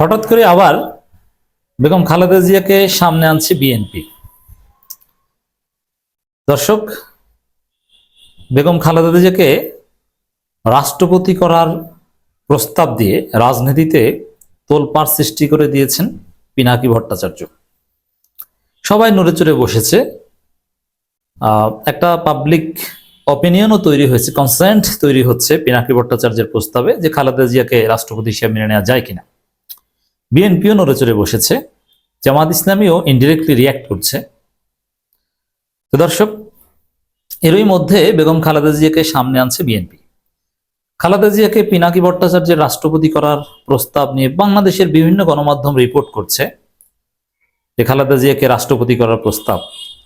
হঠাৎ করে আবার বেগম খালেদা জিয়াকে সামনে আনছে বিএনপি। দর্শক, বেগম খালেদা জিয়াকে রাষ্ট্রপতি করার প্রস্তাব দিয়ে রাজনীতিতে তোলপাড় সৃষ্টি করে দিয়েছেন পিনাকি ভট্টাচার্য। সবাই নড়ে চড়ে বসেছে। একটা পাবলিক অপিনিয়নও তৈরি হয়েছে কনসেন্ট তৈরি হচ্ছে পিনাকি ভট্টাচার্যের প্রস্তাবে যে খালেদা জিয়াকে রাষ্ট্রপতি হিসেবে মেনে নেওয়া যায় কিনা। বিএনপিও নড়েচড়ে বসেছে, জামাত ইসলামীও ইনডিরেক্টলি রিয়াক্ট করছে। তো দর্শক, এরই মধ্যে বেগম খালেদা জিয়াকে সামনে আনছে বিএনপি খালেদা জিয়াকে পিনাকি ভট্টাচার্যের রাষ্ট্রপতি করার প্রস্তাব নিয়ে বাংলাদেশের বিভিন্ন গণমাধ্যম রিপোর্ট করছে যে খালেদা জিয়াকে রাষ্ট্রপতি করার প্রস্তাব।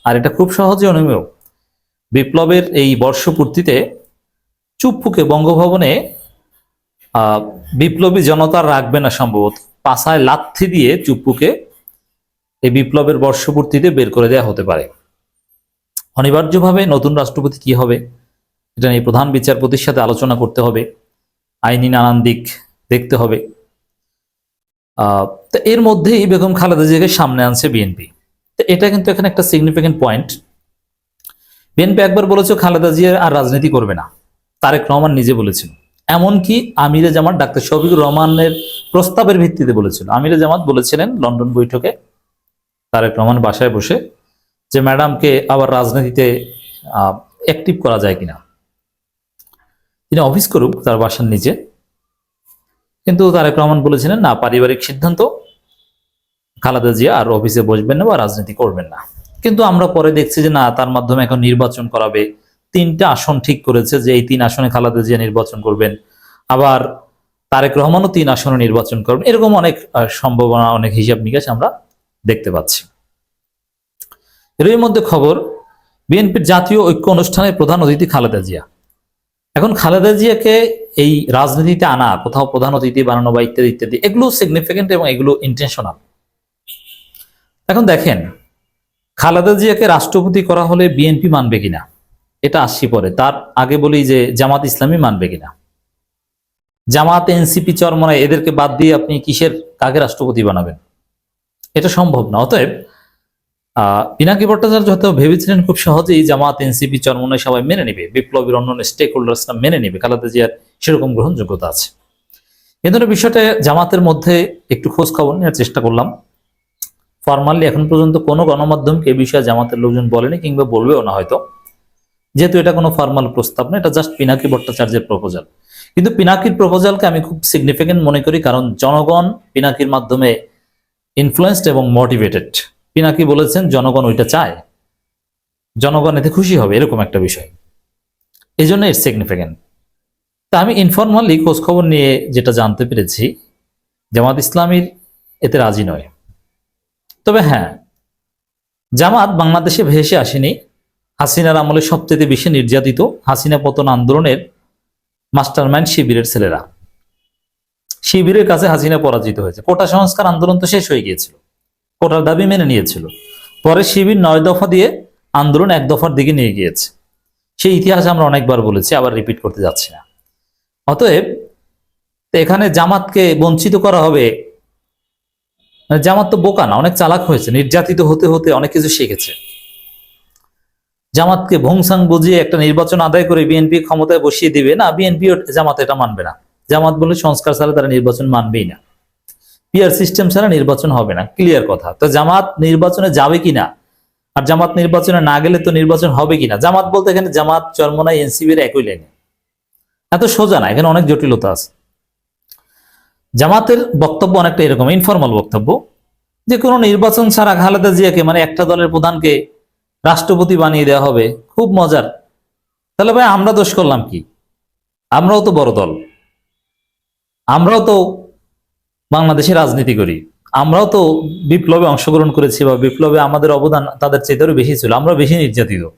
আর এটা খুব সহজে অনুমেয় বিপ্লবের এই বর্ষপূর্তিতে চুপপুকে বঙ্গভবনে বিপ্লবী জনতা রাখবে না সম্ভবত। পাশায় লাথি দিয়ে চুপ্পুকে এই বিপ্লবের বর্ষপূর্তিতে বের করে দেওয়া হতে পারে। অনিবার্যভাবে নতুন রাষ্ট্রপতি কি হবে, এটা নিয়ে প্রধান বিচারপতির সাথে আলোচনা করতে হবে, আইনি নানান দিক দেখতে হবে। তো এর মধ্যেই বেগম খালেদা জিয়াকে সামনে আনছে বিএনপি। তো এটা কিন্তু এখানে একটা সিগনিফিকেন্ট পয়েন্ট বিএনপি একবার বলেছে, খালেদা জিয়া আর রাজনীতি করবে না। তারেক রহমান নিজে বলেছিল এমনকি আমিরে জামাত ডাক্তার শফিকুর রহমানের প্রস্তাবের ভিত্তিতে বলেছিল। আমিরে জামাত বলেছিলেন লন্ডন বৈঠকে তারেক রহমান বাসায় বসে যে ম্যাডামকে আবার রাজনীতিতে অ্যাক্টিভ করা যায় কিনা। তিনি অফিস করুক তার বাসার নিচে। কিন্তু তারেক রহমান বলেছিলেন, না, পারিবারিক সিদ্ধান্ত। খালাদা জিয়া আর অফিসে বসবেন না বা রাজনীতি করবেন না। কিন্তু আমরা পরে দেখছি যে, না, তার মাধ্যমে এখন নির্বাচন করাবে তিনটা আসন ঠিক করেছে যে এই তিন আসনে খালেদা জিয়া নির্বাচন করবেন। আবার তারেক রহমানও তিন আসনে নির্বাচন করবেন। এরকম অনেক সম্ভাবনা, অনেক হিসাব নিকাশ আমরা দেখতে পাচ্ছি। এর মধ্যে খবর, বিএনপির জাতীয় ঐক্য অনুষ্ঠানের প্রধান অতিথি খালেদা জিয়া। এখন খালেদা জিয়াকে এই রাজনীতিতে আনা, কোথাও প্রধান অতিথি বানানো বা ইত্যাদি ইত্যাদি, এগুলো সিগনিফিকেন্ট এবং এগুলো ইন্টেনশনাল এখন দেখেন, খালেদা জিয়াকে রাষ্ট্রপতি করা হলে বিএনপি মানবে কিনা? এটা আসছি পরে। তার আগে বলি যে জামাত ইসলামী মানবে কিনা। জামাত, এনসিপি চরমনায় এদেরকে বাদ দিয়ে আপনি কিসের, কাকে রাষ্ট্রপতি বানাবেন? এটা সম্ভব না। অতএব পিনাকি ভট্টাচার্য হয়তো ভেবেছিলেন খুব সহজেই জামাত, এনসিপি চরমনায় সবাই মেনে নেবে। বিপ্লবীর অন্যান্য স্টেক হোল্ডার্সরা মেনে নেবে। খালেদা জিয়ার সেরকম গ্রহণযোগ্যতা আছে। কিন্তু বিষয়টা জামাতের মধ্যে একটু খোঁজ খবর নেওয়ার চেষ্টা করলাম। ফর্মালি এখন পর্যন্ত কোনো গণমাধ্যমকে এই বিষয়ে জামাতের লোকজন বলেনি কিংবা বলবেও না হয়তো। যেহেতু এটা কোনো ফর্মাল প্রস্তাব না, এটা জাস্ট পিনাকি ভট্টাচার্যের প্রপোজাল কিন্তু পিনাকির প্রপোজালকে আমি খুব সিগনিফিকেন্ট মনে করি, কারণ জনগণ পিনাকির মাধ্যমে ইনফ্লুয়েসড এবং মোটিভেটেড পিনাকি বলেছেন, জনগণ ওইটা চায়। জনগণ এতে খুশি হবে, এরকম একটা বিষয়। এই জন্য এর সিগনিফিকেন্ট তা আমি ইনফর্মালি খোঁজখবর নিয়ে যেটা জানতে পেরেছি, জামাত ইসলামীর এতে রাজি নয়। তবে হ্যাঁ জামাত বাংলাদেশে ভেসে আসেনি। হাসিনার আমলে সবচেয়ে বেশি নির্যাতিত হাসিনা পতন আন্দোলনের মাস্টারমাইন্ড শিবিরের ছেলেরা। শিবিরের কাছে হাসিনা পরাজিত হয়েছে। কোটা সংস্কার আন্দোলন তো শেষ হয়ে গিয়েছিল। কোটার দাবি মেনে নিয়েছিল। পরে শিবির নয় দফা দিয়ে আন্দোলন এক দফার দিকে নিয়ে গিয়েছে। সেই ইতিহাস আমরা অনেকবার বলেছি, আবার রিপিট করতে যাচ্ছি না। অতএব এখানে জামাতকে বঞ্চিত করা হবে, জামাত তো বোকা না, অনেক চালাক হয়েছে, নির্যাতিত হতে হতে অনেক কিছু শিখেছে। জামাতকে ভংসাং বুঝিয়ে একটা নির্বাচন আদায় করে বিএনপি ক্ষমতায় বসিয়ে দিবে, না, বিএনপি জামাত এটা মানবে না। জামাত বলে সংস্কার ছাড়া তারা নির্বাচন মানবেই না। পিআর সিস্টেম ছাড়া নির্বাচন হবে না ক্লিয়ার কথা। তো জামাত নির্বাচনে যাবে কিনা? আর জামাত নির্বাচনে না গেলে তো নির্বাচন হবে কিনা? জামাত বলতে এখানে জামাত, চরমনাই এনসিবির একই লাইনে এত সোজা না, এখানে অনেক জটিলতা আছে। জামাতের বক্তব্য অনেকটা এরকম ইনফর্মাল বক্তব্য। যে কোনো নির্বাচন ছাড়া খালেদা জিয়াকে মানে একটা দলের প্রধানকে রাষ্ট্রপতি বানিয়ে দেওয়া হবে। খুব মজার। তাহলে ভাই, আমরা দোষ করলাম কি? আমরাও তো বড় দল। আমরাও তো বাংলাদেশে রাজনীতি করি। আমরাও তো বিপ্লবে অংশগ্রহণ করেছি বা বিপ্লবে আমাদের অবদান তাদের চেয়েতেও বেশি ছিল। আমরা বেশি নির্যাতিত।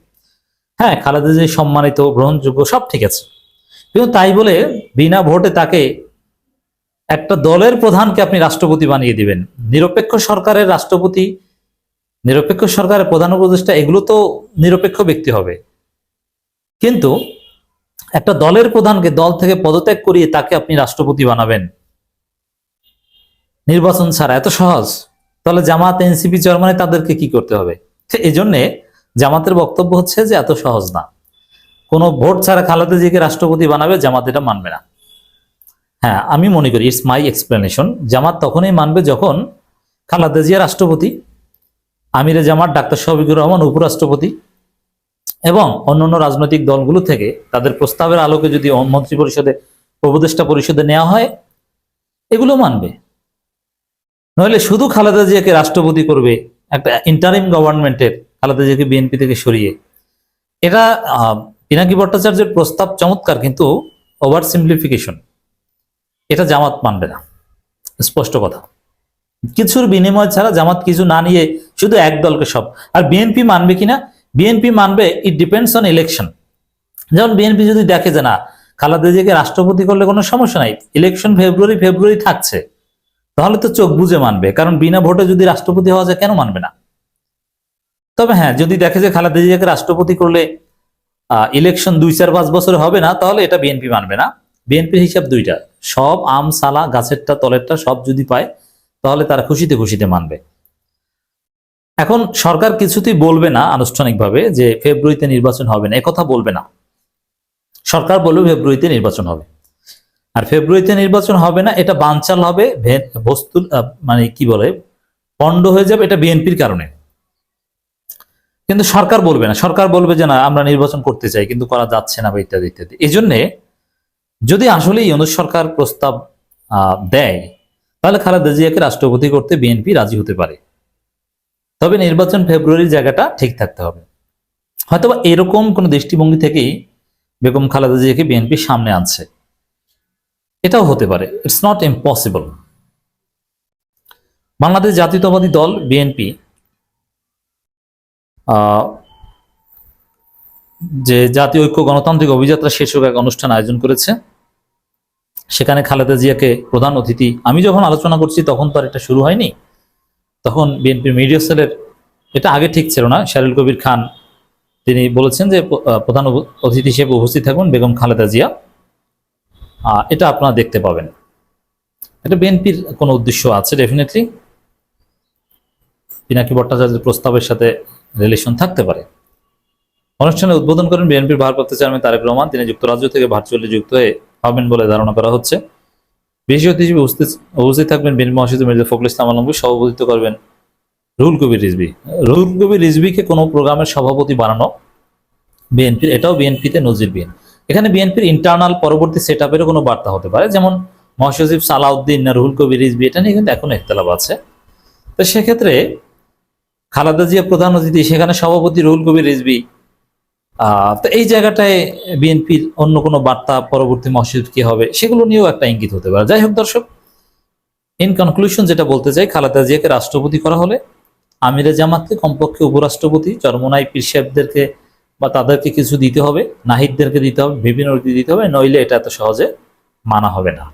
হ্যাঁ খালেদা জিয়া সম্মানিত, গ্রহণযোগ্য সব ঠিক আছে। কিন্তু তাই বলে বিনা ভোটে তাকে একটা দলের প্রধানকে আপনি রাষ্ট্রপতি বানিয়ে দিবেন। নিরপেক্ষ সরকারের রাষ্ট্রপতি নিরপেক্ষ সরকারের প্রধান উপদেষ্টা এগুলো তো নিরপেক্ষ ব্যক্তি হবে। কিন্তু একটা দলের প্রধানকে দল থেকে পদত্যাগ করিয়ে তাকে আপনি রাষ্ট্রপতি বানাবেন। নির্বাচন ছাড়া এত সহজ। তাহলে জামাত এনসিপি চেয়ারম্যানে তাদেরকে কি করতে হবে? এই জন্যে জামাতের বক্তব্য হচ্ছে যে এত সহজ না। কোনো ভোট ছাড়া খালেদা জিয়াকে রাষ্ট্রপতি বানাবে জামাত এটা মানবে না। হ্যাঁ আমি মনে করি ইটস মাই এক্সপ্লেনেশন জামাত তখনই মানবে যখন খালেদা জিয়া রাষ্ট্রপতি আমিরে জামাত, ডাক্তার শফিকুর রহমান, উপরাষ্ট্রপতি এবং অন্যান্য রাজনৈতিক দলগুলো থেকে তাদের প্রস্তাবের আলোকে যদি মন্ত্রী পরিষদে উপদেষ্টা পরিষদে নেওয়া হয়, এগুলো মানবে। নইলে শুধু খালেদা জিয়াকে রাষ্ট্রপতি করবে, একটা ইন্টারিম গভর্নমেন্টের খালেদা জিয়াকে বিএনপি থেকে সরিয়ে। এটা পিনাকি ভট্টাচার্যের প্রস্তাব চমৎকার, কিন্তু ওভার সিম্পলিফিকেশন। এটা জামাত মানবে না। স্পষ্ট কথা। কিছুর বিনিময় ছাড়া জামাত কিছু না নিয়ে শুধু এক দলকে সব। আর বিএনপি মানবে কিনা? বিএনপি মানবে ইট ডিপেন্ডস অন ইলেকশন যেমন বিএনপি যদি দেখে যে না, খালেদা জিয়াকে রাষ্ট্রপতি করলে কোনো সমস্যা নাই ইলেকশন ফেব্রুয়ারি ফেব্রুয়ারি থাকছে, তাহলে তো চোখ বুঝে মানবে। কারণ বিনা ভোটে যদি রাষ্ট্রপতি হওয়া যায়, কেন মানবে না? তবে হ্যাঁ যদি দেখে যে খালেদা জিয়াকে রাষ্ট্রপতি করলে ইলেকশন দুই চার পাঁচ বছরে হবে না, তাহলে এটা বিএনপি মানবে না। বিএনপির হিসাব দুইটা। সব আম, সালা, গাছেরটা, তলেরটা সব যদি পায়, তাহলে তারা খুশিতে খুশিতে মানবে। এখন সরকার কিছুতেই বলবে না আনুষ্ঠানিকভাবে যে ফেব্রুয়ারিতে নির্বাচন হবে না। একথা বলবে না। সরকার বলবে ফেব্রুয়ারিতে নির্বাচন হবে। আর ফেব্রুয়ারিতে নির্বাচন হবে না, এটা বানচাল হবে বস্তু মানে কি বলে, পণ্ড হয়ে যাবে এটা বিএনপির কারণে। কিন্তু সরকার বলবে না। সরকার বলবে যে, না, আমরা নির্বাচন করতে চাই, কিন্তু করা যাচ্ছে না বা ইত্যাদি ইত্যাদি। এই জন্যে যদি আসলে ইউনুস সরকার প্রস্তাব দেয়, তাহলে খালেদা জিয়াকে রাষ্ট্রপতি করতে বিএনপি রাজি হতে পারে। তবে নির্বাচন ফেব্রুয়ারির জায়গাটা ঠিক থাকতে হবে। হয়তোবা এরকম কোনো দৃষ্টিভঙ্গি থেকেই বেগম খালেদা জিয়াকে বিএনপি সামনে আনছে। এটাও হতে পারে। ইটস নট ইম্পসিবল বাংলাদেশ জাতীয়তাবাদী দল, বিএনপি যে জাতীয় ঐক্য গণতান্ত্রিক অভিযাত্রা শীর্ষক এক অনুষ্ঠান আয়োজন করেছে। সেখানে খালেদা জিয়াকে প্রধান অতিথি। আমি যখন আলোচনা করছি তখন তো আর এটা শুরু হয়নি। তখন বিএনপির মিডিয়া সেলের এটা আগে ঠিক ছিল না, শারুল কবির খান, তিনি বলেছেন যে প্রধান অতিথি হিসেবে উপস্থিত থাকুন বেগম খালেদা জিয়া। এটা আপনারা দেখতে পাবেন। এটা বিএনপির কোনো উদ্দেশ্য আছে ডেফিনেটলি পিনাকি ভট্টাচার্যের প্রস্তাবের সাথে রিলেশন থাকতে পারে। অনুষ্ঠানে উদ্বোধন করেন বিএনপির ভারপ্রাপ্ত চেয়ারম্যান তারেক রহমান। তিনি যুক্তরাজ্য থেকে ভার্চুয়ালি যুক্ত হয়ে হবেন বলে ধারণা করা হচ্ছে। বিশেষ অতিথি উপস্থিত থাকবেন বিএনপি মহাসচিব মির্জা ফখরুল ইসলাম আলমগীর সভাপতিত্ব করবেন রুহুল কবির রিজভি। রুহুল কবির রিজভিকে কোনো প্রোগ্রামের সভাপতি বানানো বিএনপির এটাও বিএনপিতে নজির নজিরবিহীন এখানে বিএনপির ইন্টারনাল পরবর্তী সেট আপেরও কোনো বার্তা হতে পারে যেমন মহাসচিব সালাউদ্দিন না রুহুল কবির রিজভি এটা নিয়ে কিন্তু এখনও একতলাপ আছে। তো সেক্ষেত্রে খালাদা জিয়া প্রধান অতিথি সেখানে সভাপতি রুহুল কবির আহ, তো এই জায়গাটায় বিএনপির অন্য কোনো বার্তা পরবর্তী মসজিদ কি হবে, সেগুলো নিয়েও একটা ইঙ্গিত হতে পারে। যাই হোক দর্শক ইন কনক্লুশন যেটা বলতে চাই, খালেদা জিয়াকে রাষ্ট্রপতি করা হলে আমিরে জামাতকে কমপক্ষে উপরাষ্ট্রপতি, চরমোনাই পীর সাহেবদেরকে বা তাদেরকে কিছু দিতে হবে, নাহিদদেরকে দিতে হবে, বিভিন্ন দিতে হবে, নইলে এটা এত সহজে মানা হবে না।